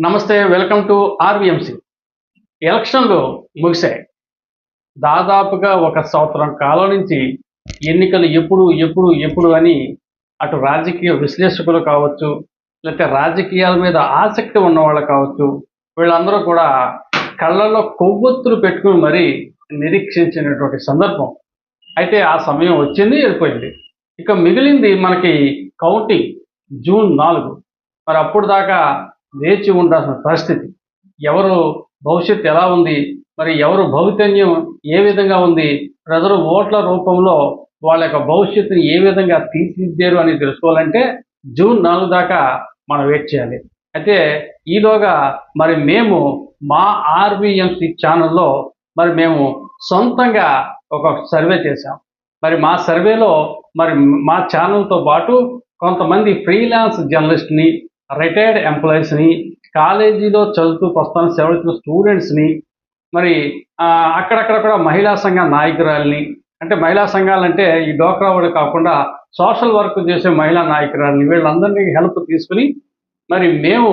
నమస్తే welcome to ఆర్వీఎంసీ. ఎలక్షన్లు ముగిశాయి. దాదాపుగా ఒక సంవత్సరం కాలం నుంచి ఎన్నికలు ఎప్పుడు ఎప్పుడు ఎప్పుడు అని అటు రాజకీయ విశ్లేషకులు కావచ్చు లేకపోతే రాజకీయాల మీద ఆసక్తి ఉన్న వాళ్ళు కావచ్చు వీళ్ళందరూ కూడా కళ్ళల్లో కొవ్వొత్తులు పెట్టుకుని మరీ నిరీక్షించినటువంటి సందర్భం. అయితే ఆ సమయం వచ్చింది వెళ్ళిపోయింది. ఇక మిగిలింది మనకి కౌంటింగ్ జూన్ నాలుగు. మరి అప్పుడు దాకా వేచి ఉండాల్సిన పరిస్థితి. ఎవరు భవిష్యత్తు ఎలా ఉంది? మరి ఎవరు భవితన్యం ఏ విధంగా ఉంది? ప్రజలు ఓట్ల రూపంలో వాళ్ళ యొక్క భవిష్యత్తుని ఏ విధంగా తీర్చిదిద్దారు అని తెలుసుకోవాలంటే జూన్ నాలుగు దాకా మనం వెయిట్ చేయాలి. అయితే ఈలోగా మరి మేము మా ఆర్బిఎంసి ఛానల్లో మరి మేము సొంతంగా ఒక సర్వే చేశాం. మరి మా సర్వేలో మరి మా ఛానల్తో పాటు కొంతమంది ఫ్రీలాన్స్ జర్నలిస్ట్ని రిటైర్డ్ ఎంప్లాయీస్ని కాలేజీలో చదువుతూ ప్రస్తుతానికి సేవలుతున్న స్టూడెంట్స్ని మరి అక్కడక్కడ కూడా మహిళా సంఘ నాయకురాల్ని అంటే మహిళా సంఘాలంటే ఈ డోక్రా వాళ్ళు కాకుండా సోషల్ వర్క్ చేసే మహిళా నాయకురాల్ని వీళ్ళందరినీ హెల్ప్ తీసుకుని మరి మేము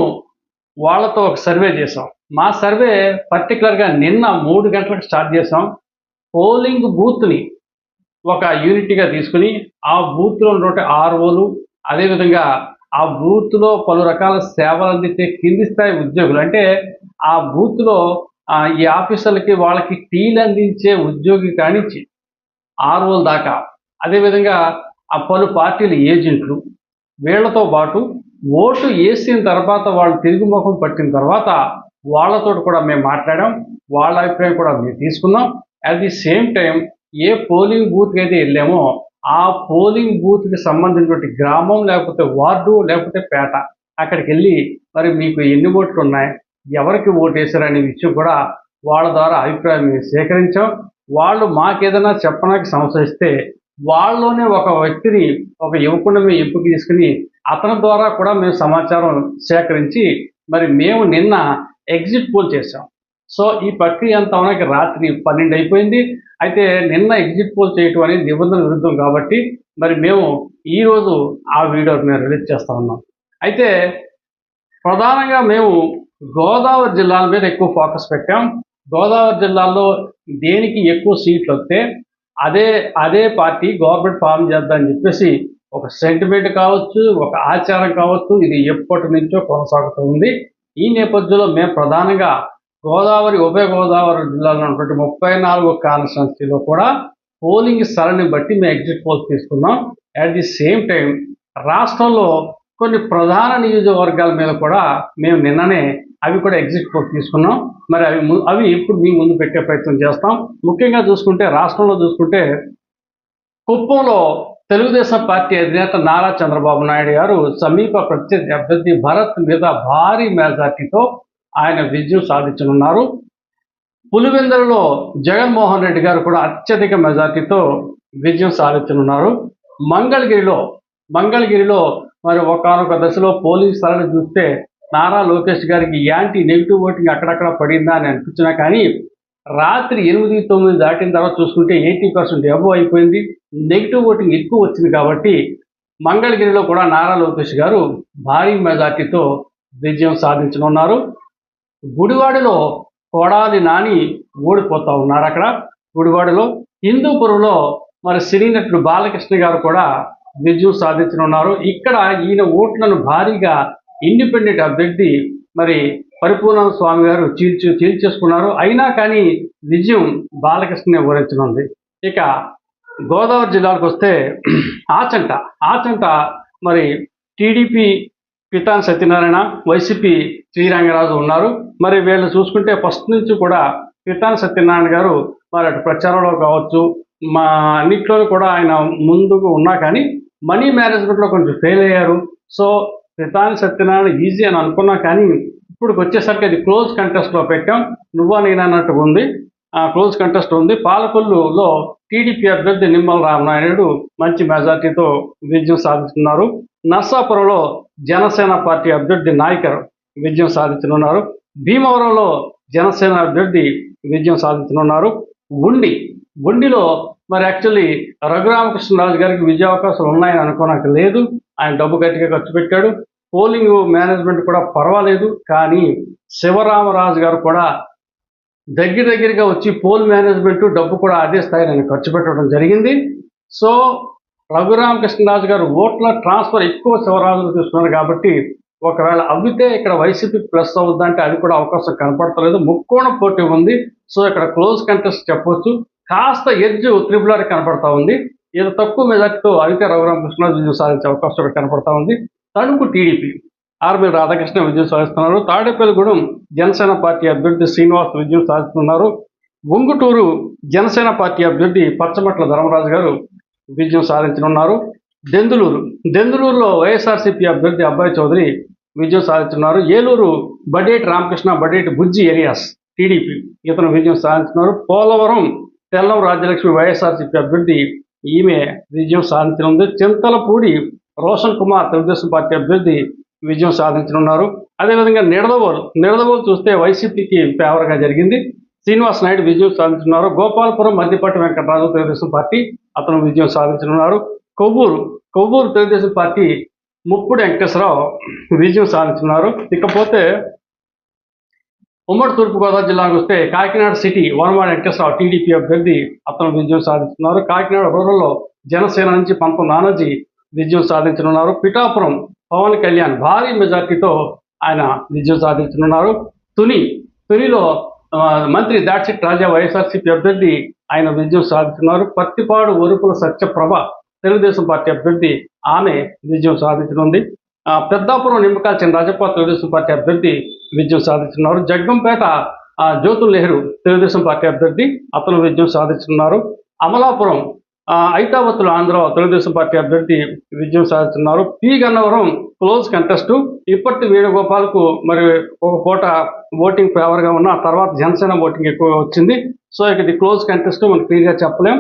వాళ్ళతో ఒక సర్వే చేసాం మా సర్వే పర్టికులర్గా నిన్న మూడు గంటలకు స్టార్ట్ చేసాం పోలింగ్ బూత్ని ఒక యూనిట్గా తీసుకుని ఆ బూత్లో ఉన్నటువంటి ఆర్ఓలు అదేవిధంగా ఆ బూత్లో పలు రకాల సేవలు అందించే కింది స్థాయి ఉద్యోగులు. అంటే ఆ బూత్లో ఈ ఆఫీసర్లకి వాళ్ళకి టీలు అందించే ఉద్యోగి కానించి ఆర్ఓల దాకా. అదేవిధంగా ఆ పలు పార్టీల ఏజెంట్లు వీళ్ళతో పాటు ఓటు వేసిన తర్వాత వాళ్ళు తిరుగుముఖం పట్టిన తర్వాత వాళ్ళతో కూడా మేము మాట్లాడాం. వాళ్ళ అభిప్రాయం కూడా మేము తీసుకున్నాం. అట్ ది సేమ్ టైం ఏ పోలింగ్ బూత్కి అయితే వెళ్ళామో ఆ పోలింగ్ బూత్కి సంబంధించినటువంటి గ్రామం లేకపోతే వార్డు లేకపోతే పేట అక్కడికి వెళ్ళి మరి మీకు ఎన్ని ఓట్లు ఉన్నాయి? ఎవరికి ఓటు వేశారనే విషయం కూడా వాళ్ళ ద్వారా అభిప్రాయం మేము సేకరించాం. వాళ్ళు మాకేదైనా చెప్పడానికి సంశయిస్తే వాళ్ళలోనే ఒక వ్యక్తిని ఒక యువకుని మేము ఎంపిక తీసుకుని అతని ద్వారా కూడా మేము సమాచారం సేకరించి మరి మేము నిన్న ఎగ్జిట్ పోల్ చేసాం సో ఈ ప్రక్రియ అంతా మనకి రాత్రి పన్నెండు అయిపోయింది. అయితే నిన్న ఎగ్జిట్ పోల్ చేయటం అనేది నిబంధన విరుద్ధం కాబట్టి మరి మేము ఈరోజు ఆ వీడియో మేము రిలీజ్ చేస్తా ఉన్నాం. అయితే ప్రధానంగా మేము గోదావరి జిల్లాల మీద ఎక్కువ ఫోకస్ పెట్టాం. గోదావరి జిల్లాలో దేనికి ఎక్కువ సీట్లు వస్తే అదే అదే పార్టీ గవర్నమెంట్ ఫామ్ చేద్దామని చెప్పేసి ఒక సెంటిమెంట్ కావచ్చు ఒక ఆచారం కావచ్చు ఇది ఎప్పటి నుంచో కొనసాగుతూ ఉంది. ఈ నేపథ్యంలో మేము ప్రధానంగా గోదావరి ఉభయ గోదావరి జిల్లాలో ఉన్నటువంటి ముప్పై నాలుగు కాన్స్టిట్యున్సీలో కూడా పోలింగ్ సరళిని బట్టి మేము ఎగ్జిట్ పోల్స్ తీసుకున్నాం. అట్ ది సేమ్ టైం రాష్ట్రంలో కొన్ని ప్రధాన నియోజకవర్గాల మీద కూడా మేము నిన్ననే అవి కూడా ఎగ్జిట్ పోల్ తీసుకున్నాం. మరి అవి అవి ఇప్పుడు మీ ముందు పెట్టే ప్రయత్నం చేస్తాం. ముఖ్యంగా చూసుకుంటే రాష్ట్రంలో చూసుకుంటే కుప్పంలో తెలుగుదేశం పార్టీ అధినేత నారా చంద్రబాబు నాయుడు గారు సమీప ప్రత్యర్థి అభ్యర్థి భరత్ మీద భారీ మెజార్టీతో ఆయన విజయం సాధించనున్నారు. పులివెందులలో జగన్మోహన్ రెడ్డి గారు కూడా అత్యధిక మెజార్టీతో విజయం సాధించనున్నారు. మంగళగిరిలో మంగళగిరిలో మరి ఒకనొక దశలో పోలీస్ సరళి చూస్తే నారా లోకేష్ గారికి యాంటీ నెగిటివ్ ఓటింగ్ అక్కడక్కడ పడిందా అని అనిపించినా కానీ రాత్రి ఎనిమిది తొమ్మిది దాటిన తర్వాత చూసుకుంటే ఎయిటీ పర్సెంట్ అబో అయిపోయింది. నెగిటివ్ ఓటింగ్ ఎక్కువ వచ్చింది కాబట్టి మంగళగిరిలో కూడా నారా లోకేష్ గారు భారీ మెజార్టీతో విజయం సాధించనున్నారు. గుడివాడలో కొడాలి నాని ఓడిపోతూ ఉన్నారు అక్కడ. గుడివాడలో హిందూపురంలో మరి సినీ నటుడు బాలకృష్ణ గారు కూడా విజయం సాధించనున్నారు ఇక్కడ ఈయన ఓట్లను భారీగా ఇండిపెండెంట్ అభ్యర్థి మరి పరిపూర్ణ స్వామి గారు చీల్చి చీల్చేసుకున్నారు. అయినా కానీ విజయం బాలకృష్ణనే వివరించనుంది ఇక గోదావరి జిల్లాకు వస్తే ఆచంట ఆచంట మరి టీడీపీ పితాన్ సత్యనారాయణ వైసీపీ శ్రీరంగరాజు ఉన్నారు. మరి వీళ్ళు చూసుకుంటే ఫస్ట్ నుంచి కూడా పితాన్ సత్యనారాయణ గారు మరి అటు ప్రచారంలో కావచ్చు మా అన్నిట్లోనూ కూడా ఆయన ముందుకు ఉన్నా కానీ మనీ మేనేజ్మెంట్లో కొంచెం ఫెయిల్ అయ్యారు. సో పితాని సత్యనారాయణ ఈజీ అని అనుకున్నా కానీ ఇప్పుడు వచ్చేసరికి అది క్లోజ్ కంటెస్ట్లో పెట్టాం. నువ్వా నేను అన్నట్టుగా ఉంది. ఆ క్లోజ్ కంటెస్ట్ ఉంది. పాలకొల్లులో టీడీపీ అభ్యర్థి నిమ్మల రామనాయుడు మంచి మెజార్టీతో విజయం సాధిస్తున్నారు. నర్సాపురంలో జనసేన పార్టీ అభ్యర్థి నాయకర్ విజయం సాధించనున్నారు. భీమవరంలో జనసేన అభ్యర్థి విజయం సాధించనున్నారు. ఉండి ఉండిలో మరి యాక్చువల్లీ రఘురామకృష్ణరాజు గారికి విజయావకాశాలు ఉన్నాయని అనుకోనక లేదు. ఆయన డబ్బు గట్టిగా ఖర్చు పెట్టాడు. పోలింగ్ మేనేజ్మెంట్ కూడా పర్వాలేదు. కానీ శివరామరాజు గారు కూడా దగ్గర దగ్గరగా వచ్చి పోల్ మేనేజ్మెంట్ డబ్బు కూడా అదే స్థాయిలో ఖర్చు పెట్టడం జరిగింది. సో రఘురామకృష్ణరాజు గారు ఓట్ల ట్రాన్స్ఫర్ ఎక్కువ శివరాజులు తీసుకున్నారు కాబట్టి ఒకవేళ అవితే ఇక్కడ వైసీపీ ప్లస్ అవుద్దంటే అది కూడా అవకాశం కనపడతలేదు. ముక్కోణ పోటీ ఉంది. సో ఇక్కడ క్లోజ్ కంటెస్ట్ చెప్పొచ్చు. కాస్త ఎడ్జ్ త్రిబుల్ ఆర్ కనపడతా ఉంది. ఇది తక్కువ మెజార్టీతో అవితే రఘురామకృష్ణరాజు విజయం సాధించే అవకాశం కూడా కనపడతా ఉంది. తణుకు టీడీపీ. ఆర్మీ రాధాకృష్ణ విజయం సాధిస్తున్నారు. తాడేపల్లిగూడెం జనసేన పార్టీ అభ్యర్థి శ్రీనివాస్ విజయం సాధిస్తున్నారు. ఉంగుటూరు జనసేన పార్టీ అభ్యర్థి పచ్చమట్ల ధర్మరాజు గారు విజయం సాధించనున్నారు. దెందులూరు దెందులూరులో వైఎస్ఆర్సీపీ అభ్యర్థి అబ్బాయి చౌదరి విజయం సాధించున్నారు ఏలూరు బడేటి రామకృష్ణ బడేటి బుజ్జి ఏరియాస్ టీడీపీ ఇతను విజయం సాధించున్నారు పోలవరం తెల్లం రాజ్యలక్ష్మి వైఎస్ఆర్సీపీ అభ్యర్థి ఈమె విజయం సాధించనుంది. చింతలపూడి రోషన్ కుమార్ తెలుగుదేశం పార్టీ అభ్యర్థి విజయం సాధించనున్నారు. అదేవిధంగా నిడదవోలు నిడదవోలు చూస్తే వైసీపీకి ఫేవర్గా జరిగింది. శ్రీనివాస్ నాయుడు విజయం సాధించున్నారు గోపాలపురం మద్దిపట్టి వెంకటరాజు తెలుగుదేశం పార్టీ అతను విజయం సాధించనున్నారు కొవ్వూరు కొవ్వూరు తెలుగుదేశం పార్టీ ముప్పుడు వెంకటేశ్వరరావు విజయం సాధించున్నారు ఇకపోతే ఉమ్మడి తూర్పుగోదావరి జిల్లాకు వస్తే కాకినాడ సిటీ వనమాడి వెంకటేశ్వరరావు టీడీపీ అభ్యర్థి అతను విజయం సాధిస్తున్నారు కాకినాడ రూరల్లో జనసేన నుంచి పంప నానాజీ విజయం సాధించనున్నారు. పిఠాపురం పవన్ కళ్యాణ్ భారీ మెజార్టీతో ఆయన విజయం సాధించనున్నారు. తుని తునిలో మంత్రి దాట్సిట్ రాజా వైఎస్ఆర్సీపీ అభ్యర్థి ఆయన విజయం సాధిస్తున్నారు పత్తిపాడు ఒరుపుల సత్యప్రభ తెలుగుదేశం పార్టీ అభ్యర్థి ఆమె విజయం సాధించనుంది. పెద్దాపురం నిమ్మకాయ రాజప్ప తెలుగుదేశం పార్టీ అభ్యర్థి విజయం సాధించున్నారు జగ్గంపేట జ్యోతుల్ నెహ్రూ తెలుగుదేశం పార్టీ అభ్యర్థి అతను విజయం సాధించున్నారు అమలాపురం ఆ, ఐతావతులు ఆంధ్ర తెలుగుదేశం పార్టీ అభ్యర్థి విజయం సాధిస్తున్నారు పి. Gannavaram close contest. ఇప్పటి వేణుగోపాల్కు మరి ఒక పూట ఓటింగ్ ఫేవర్గా ఉన్న తర్వాత జనసేన ఓటింగ్ ఎక్కువ వచ్చింది. సో ఇక ఇది క్లోజ్ కంటెస్ట్ మనం క్లియర్గా చెప్పలేం.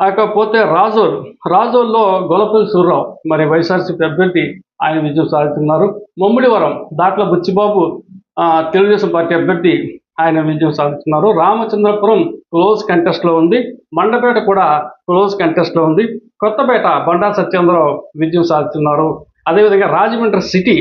కాకపోతే రాజోల్ రాజోల్లో గొలపల్లి సూర్రావు మరి వైఎస్ఆర్సీపీ అభ్యర్థి ఆయన విజయం సాధిస్తున్నారు. ముమ్మిడివరం దాట్ల బుచ్చిబాబు తెలుగుదేశం పార్టీ అభ్యర్థి ఆయన విజయం సాధిస్తున్నారు. రామచంద్రపురం క్లోజ్ కంటెస్ట్లో ఉంది. మండపేట కూడా క్లోజ్ కంటెస్ట్లో ఉంది. కొత్తపేట బండా సత్యేంద్రరావు విజయం సాధిస్తున్నారు. అదేవిధంగా రాజమండ్రి సిటీ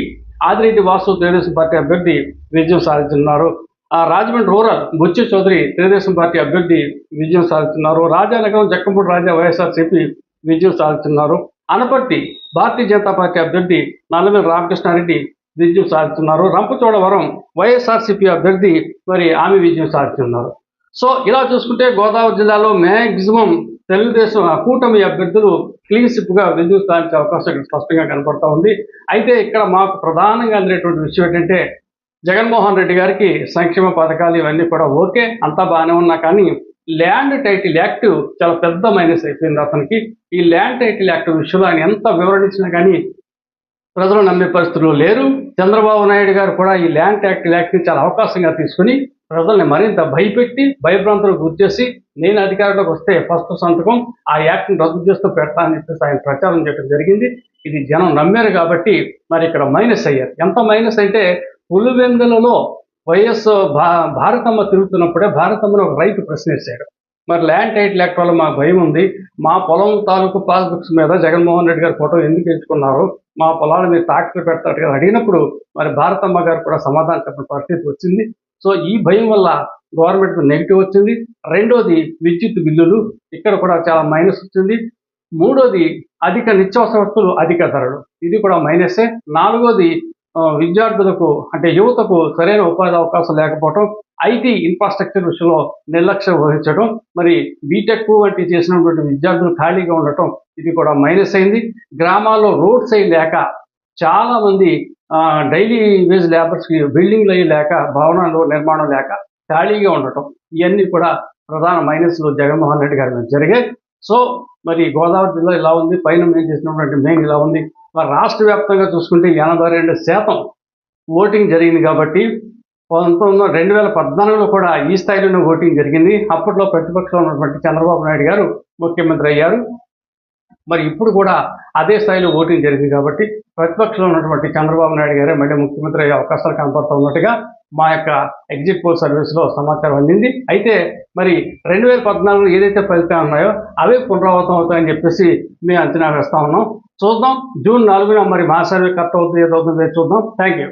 ఆదిరెడ్డి వాసు తెలుగుదేశం పార్టీ అభ్యర్థి విజయం సాధిస్తున్నారు. ఆ రాజమండ్రి రూరల్ బుచ్చి చౌదరి తెలుగుదేశం పార్టీ అభ్యర్థి విజయం సాధిస్తున్నారు. రాజానగరం జక్కంపూడి రాజా వైఎస్ఆర్సీపీ విజయం సాధిస్తున్నారు. అనపర్తి భారతీయ జనతా పార్టీ అభ్యర్థి నల్లమల్లి రామకృష్ణారెడ్డి విజయం సాధిస్తున్నారు. రంపచోడవరం వైఎస్ఆర్సీపీ అభ్యర్థి మరి ఆమె విజయం సాధిస్తున్నారు. సో ఇలా చూసుకుంటే గోదావరి జిల్లాలో మ్యాక్సిమం తెలుగుదేశం కూటమి అభ్యర్థులు క్లీన్గా విజయం సాధించే అవకాశం ఇక్కడ స్పష్టంగా కనపడతా ఉంది. అయితే ఇక్కడ మాకు ప్రధానంగా అందినటువంటి విషయం ఏంటంటే జగన్మోహన్ రెడ్డి గారికి సంక్షేమ పథకాలు ఇవన్నీ కూడా ఓకే అంతా బాగానే ఉన్నా కానీ ల్యాండ్ టైటిల్ యాక్ట్ చాలా పెద్ద మైనస్ అయిపోయింది అతనికి. ఈ ల్యాండ్ టైటిల్ యాక్ట్ విషయంలో ఆయన ఎంత వివరణించినా కానీ ప్రజలు నమ్మే పరిస్థితులు లేరు. చంద్రబాబు నాయుడు గారు కూడా ఈ ల్యాండ్ టైటిల్ యాక్ట్ని చాలా అవకాశంగా తీసుకుని ప్రజల్ని మరింత భయపెట్టి భయభ్రాంతులకు గురి చేసి నేను అధికారంలోకి వస్తే ఫస్ట్ సంతకం ఆ యాక్ట్ని రద్దు చేస్తూ పెడతానని చెప్పేసి ఆయన ప్రచారం చేయడం జరిగింది. ఇది జనం నమ్మారు కాబట్టి మరి ఇక్కడ మైనస్ అయ్యారు. ఎంత మైనస్ అంటే పులివెందులలో వైఎస్ భా భారతమ్మ తిరుగుతున్నప్పుడే భారతమ్మను ఒక రైతు ప్రశ్నించాడు. మరి ల్యాండ్ టైటిల్ యాక్ట్ వల్ల మాకు భయం ఉంది. మా పొలం తాలూకు పాస్బుక్స్ మీద జగన్మోహన్ రెడ్డి గారి ఫోటో ఎందుకు ఎంచుకున్నారు? మా పొలాలు మీరు తాకట్టు పెడతారు కదా అడిగినప్పుడు మరి భారతమ్మ గారు కూడా సమాధానం చెప్పిన పరిస్థితి వచ్చింది. సో ఈ భయం వల్ల గవర్నమెంట్ నెగిటివ్ వచ్చింది. రెండోది విద్యుత్ బిల్లులు. ఇక్కడ కూడా చాలా మైనస్ వచ్చింది. మూడోది అధిక నిత్యావసర వస్తువులు అధిక ధరలు. ఇది కూడా మైనసే. నాలుగోది విద్యార్థులకు అంటే యువతకు సరైన ఉపాధి అవకాశం లేకపోవటం ఐటీ ఇన్ఫ్రాస్ట్రక్చర్ విషయంలో నిర్లక్ష్యం వహించడం మరి బీటెక్ వంటి చేసినటువంటి విద్యార్థులు ఖాళీగా ఉండటం ఇది కూడా మైనస్ అయింది. గ్రామాల్లో రోడ్స్ అయి లేక చాలా మంది డైలీ వేజ్ లేబర్స్కి బిల్డింగ్లు అయ్యి లేక భవనాలు నిర్మాణం లేక ఖాళీగా ఉండటం ఇవన్నీ కూడా ప్రధాన మైనస్లు జగన్మోహన్ రెడ్డి గారి మీద జరిగాయి. సో మరి గోదావరి జిల్లా ఇలా ఉంది పైన మేము చేసినటువంటి మెయిన్ ఇలా ఉంది. మరి రాష్ట్ర వ్యాప్తంగా చూసుకుంటే ఎనభై రెండు శాతం ఓటింగ్ జరిగింది కాబట్టి పంతొమ్మిది రెండు వేల పద్నాలుగులో కూడా ఈ స్థాయిలోనే ఓటింగ్ జరిగింది. అప్పట్లో ప్రతిపక్షంలో ఉన్నటువంటి చంద్రబాబు నాయుడు గారు ముఖ్యమంత్రి అయ్యారు. మరి ఇప్పుడు కూడా అదే స్థాయిలో ఓటింగ్ జరిగింది కాబట్టి ప్రతిపక్షంలో ఉన్నటువంటి చంద్రబాబు నాయుడు గారే మళ్ళీ ముఖ్యమంత్రి అయ్యే అవకాశాలు కనపడుతున్నట్టుగా మా యొక్క ఎగ్జిట్ పోల్ సర్వీస్లో సమాచారం అందింది. అయితే మరి రెండు వేల పద్నాలుగులో ఏదైతే ఫలితాలు ఉన్నాయో అవే పునరావృతం అవుతాయని చెప్పేసి మేము అంచనా వేస్తా ఉన్నాం. చూద్దాం. జూన్ నాలుగున మరి మా సర్వే కరెక్ట్ అవుతుంది ఏదవుతుంది చూద్దాం. Thank you